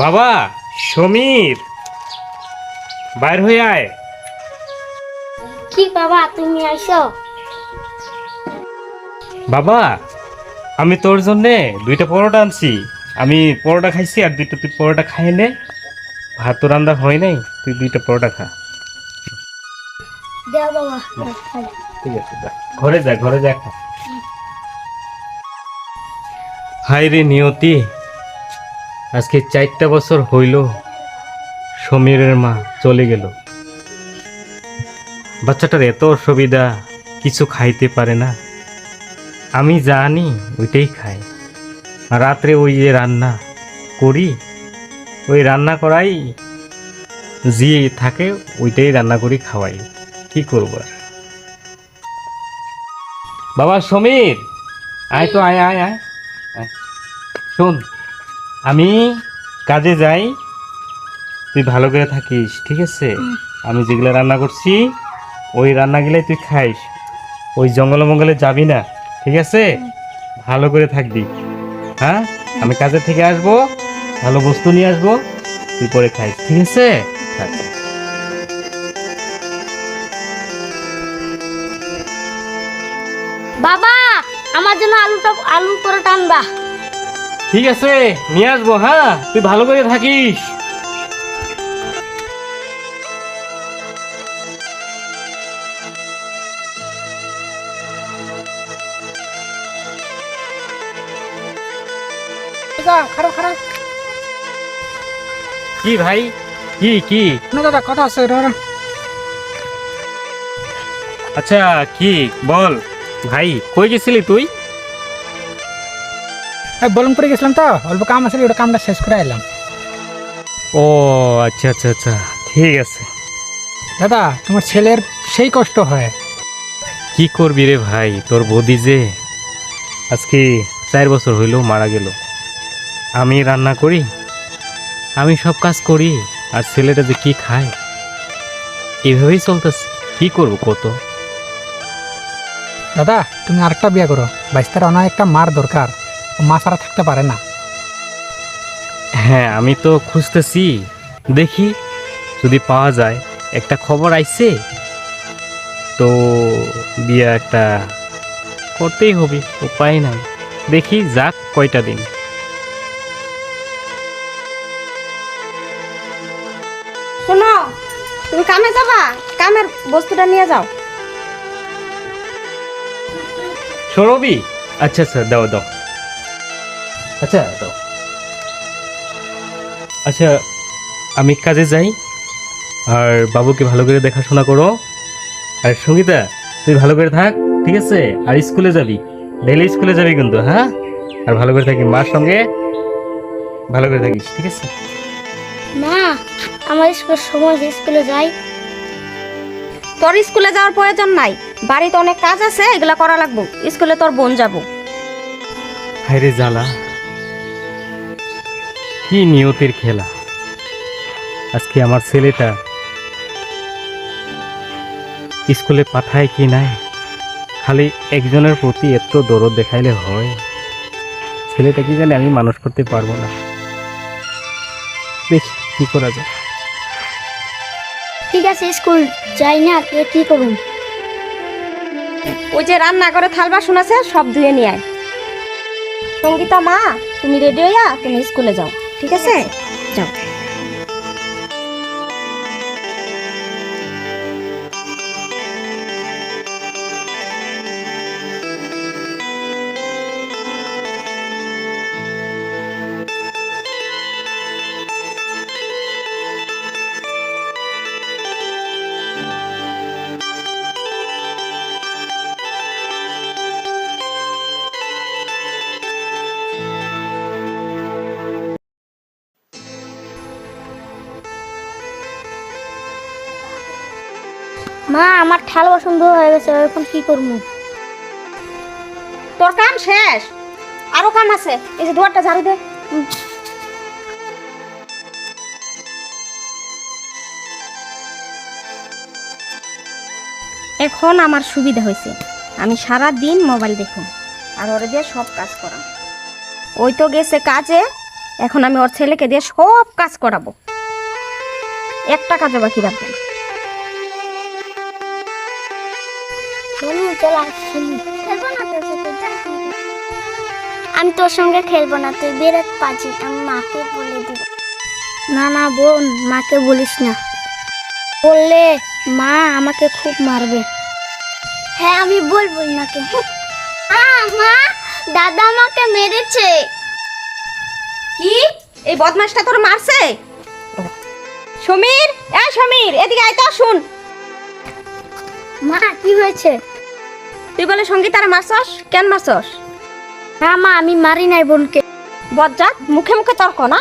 বাবা সমীর। বাইর হয়ে আয়। কি বাবা তুমি আইসো? বাবা আমি তোর জন্যে দুইটা পরোটা আনছি। আমি পরোটা খাইছি আর দুইটা তুই পরোটা খাই নে। ভাত তো রান্না হয় নাই তুই দুইটা পরোটা খা। ঠিক আছে ঘরে যা ঘরে যা খা হাই রে নিয়তি। আজকে চারটা বছর হইল সমীরের মা চলে গেল। বাচ্চাটার এত অসুবিধা, কিছু খাইতে পারে না। আমি জানি ওইটাই খাই রাত্রে ওই যে রান্না করি, ওই রান্না করাই যে থাকে ওইটাই রান্না করি খাওয়াই। কি করব আর? বাবা, সমীর! আয় তো আয় আয়। আয়। শোন আমি কাজে যাই তুই ভালো করে থাকিস ঠিক আছে? আমি যেগুলো রান্না করছি ওই রান্নাগুলাই তুই খাইস। ওই জঙ্গলে মঙ্গলে যাবি না ঠিক আছে? ভালো করে থাকবি। হ্যাঁ? আমি কাজের থেকে আসব ভালো বস্তু নিয়ে আসব তুই পরে খাইস ঠিক আছে? বাবা আমার জন্য আলুটা আলু পরোটা আনবা। ঠিক আছে নিয়ে আসব হ্যাঁ? তুই ভালো করে থাকিস। খারাপ খারাপ কি ভাই? কি কি? না দাদা কথা আছে আচ্ছা কি? বল। ভাই কই গেছিলি তুই? বলুন করে গেছিলাম তো অল্প কাম আছে ওটা কামটা শেষ করে এলাম ও আচ্ছা আচ্ছা আচ্ছা ঠিক আছে। দাদা তোমার ছেলের সেই কষ্ট হয়। কি করবি রে ভাই তোর বৌদি যে আজকে চার বছর হইল মারা গেল। আমি রান্না করি আমি সব কাজ করি আর ছেলেটা যে কি খায় এভাবেই চলতেছে কি করব কত? দাদা তুমি আরেকটা বিয়ে করো বাইশটার অনেক একটা মার দরকার। মা ছাড়া থাকতে পারে না। হ্যাঁ আমি তো খুঁজতেছি। দেখি যদি পাওয়া যায়। একটা খবর আইছে। তো বিয়ে একটা করতেই হবে উপায় নাই। দেখি যাক কয়টা দিন। শোনো তুমি কামে যাবা? কামের বস্তুটা নিয়ে যাও। সৌরভি আচ্ছা আচ্ছা দাও দাও। আচ্ছা দাও। আচ্ছা আমি কাজে যাই। আর বাবুকে ভালো করে দেখাশোনা করো। আর সঙ্গীতা তুই ভালো করে থাক ঠিক আছে? আর স্কুলে যাবি। ডেলি স্কুলে যাবি কিন্তু হ্যাঁ? আর ভালো করে থাকি মার সঙ্গে। ভালো করে থাকিস ঠিক আছে? মা আমার স্কুল সময় স্কুলে যাই। তোর স্কুলে যাওয়ার প্রয়োজন নাই। বাড়িতে অনেক কাজ আছে এগুলা করা লাগবো। স্কুলে তোর বোন যাব। হায়রে জ্বালা। কি নিয়তির খেলা। আজকে আমার ছেলেটা স্কুলে পাঠায় কি নাই? খালি একজনের প্রতি এত দরদ দেখাইলে হয়। ছেলেটা কি জানে আমি মানুষ করতে পারব না। দেখি কি করা যায়? ঠিক আছে স্কুল যাই না কি করুন? ওই যে রান্না করে থাল বাসন আছে সব ধুয়ে নিয়ে আয়। সঙ্গীতা মা তুমি রেডি হইয়া তুমি স্কুলে যাও। ঠিক আছে যাও মা আমার ঠাল পছন্দ হয়ে গেছে এখন কি করব? তোর কাম শেষ? আরও কাম আছে। এই যে দুয়ারটা ঝাড়ু দে। এখন আমার সুবিধা হয়েছে। আমি সারা দিন মোবাইল দেখুন আর ওরে দিয়ে সব কাজ করা ওই তো গেছে কাজে এখন আমি ওর ছেলেকে দিয়ে সব কাজ করাবো। একটা কাজও বাকি রাখব আমি তোর সঙ্গে খেলব না তুই বিরাট পাজি আমি মাকে বলে দিব। না না বোন মাকে বলিস না। বললে মা আমাকে খুব মারবে। হ্যাঁ আমি বলব মাকে। মা দাদা আমাকে মেরেছে। কি? এই বদমাসটা তোর মারছে? সমীর এই সমীর এদিকে আয় তো শুন। মা কি হয়েছে? তুই বলে সঙ্গীতারে মারছস? কেন মারছস? না মা আমি মারি নাই বোনকে। বজ্জাত মুখে মুখে তর্ক না?